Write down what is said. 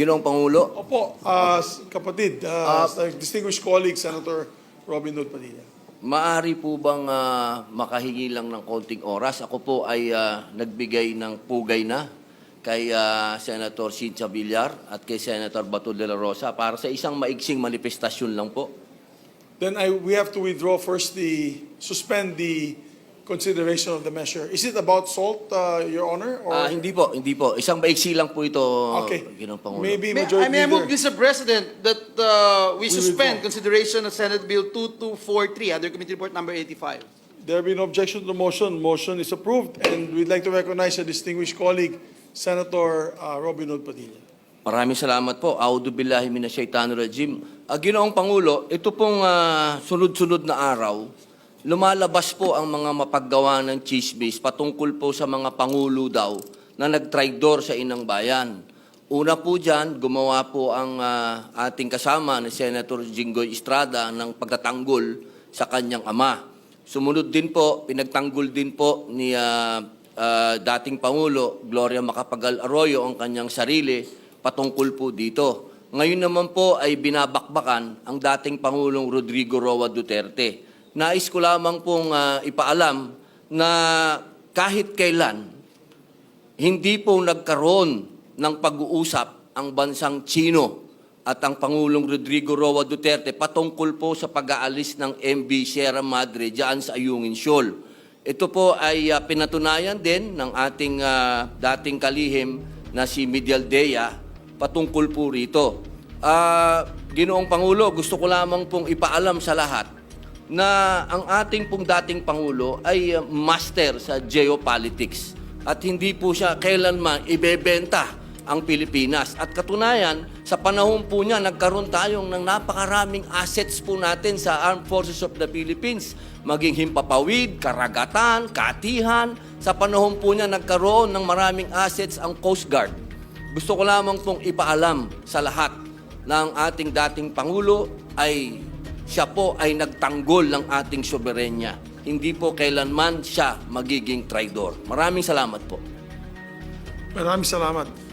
Ginoong Pangulo, Opo, s- kapatid, Ah. uh, distinguished colleague, Senator Robin Hood Padilla. Maari po bang ah, makahingi lang ng konting oras? Ako po ay ah, nagbigay ng pugay na kay ah, Senator Cynthia Villar at kay Senator Bato de la Rosa para sa isang maiksing manifestasyon lang po. Then I, we have to withdraw first the, suspend the consideration of the measure. Is it about salt, uh, Your Honor? or Ah, hindi po, hindi po. Isang maiksi lang po ito, Okay. Ginoong Pangulo. Maybe May, I Majority may I move, Leader. Mr. President, that uh, we We suspend consideration of Senate Bill 2243, Other Committee Report Number 85. There be no objection to the motion. Motion is approved, and we'd like to recognize a distinguished colleague, Senator uh, Robin Hood Padilla. Maraming salamat po. Audu billahi minasyaitanir rajim. Ah, Ginoong Pangulo, ito pong ah, sunod-sunod na araw, lumalabas po ang mga mapaggawa ng chismis patungkol po sa mga pangulo daw na nagtraidor sa inang bayan. Una po dyan, gumawa po ang ah, ating kasama na Senator Jinggoy Estrada ng pagtatanggol sa kanyang ama. Sumunod din po, pinagtanggol din po ni ah, ah, dating Pangulo Gloria Macapagal Arroyo ang kanyang sarili patungkol po dito. Ngayon naman po ay binabakbakan ang dating Pangulong Rodrigo Roa Duterte. Nais ko lamang pong ah, ipaalam na kahit kailan hindi po nagkaroon ng pag-uusap ang bansang Chino at ang Pangulong Rodrigo Roa Duterte patungkol po sa pag-aalis ng MB Sierra Madre diyan sa Ayungin Shoal. Ito po ay ah, pinatunayan din ng ating ah, dating kalihim na si Medial Dea patungkol po rito. Ah, Ginoong Pangulo, gusto ko lamang pong ipaalam sa lahat na ang ating pong dating Pangulo ay uh, master sa geopolitics at hindi po siya kailanman ibebenta ang Pilipinas. At katunayan, sa panahon po niya, nagkaroon tayong ng napakaraming assets po natin sa Armed Forces of the Philippines. Maging himpapawid, karagatan, katihan. Sa panahon po niya, nagkaroon ng maraming assets ang Coast Guard. Gusto ko lamang pong ipaalam sa lahat ang ating dating Pangulo ay siya po ay nagtanggol ng ating soberenya. Hindi po kailanman siya magiging traidor. Maraming salamat po. Maraming salamat.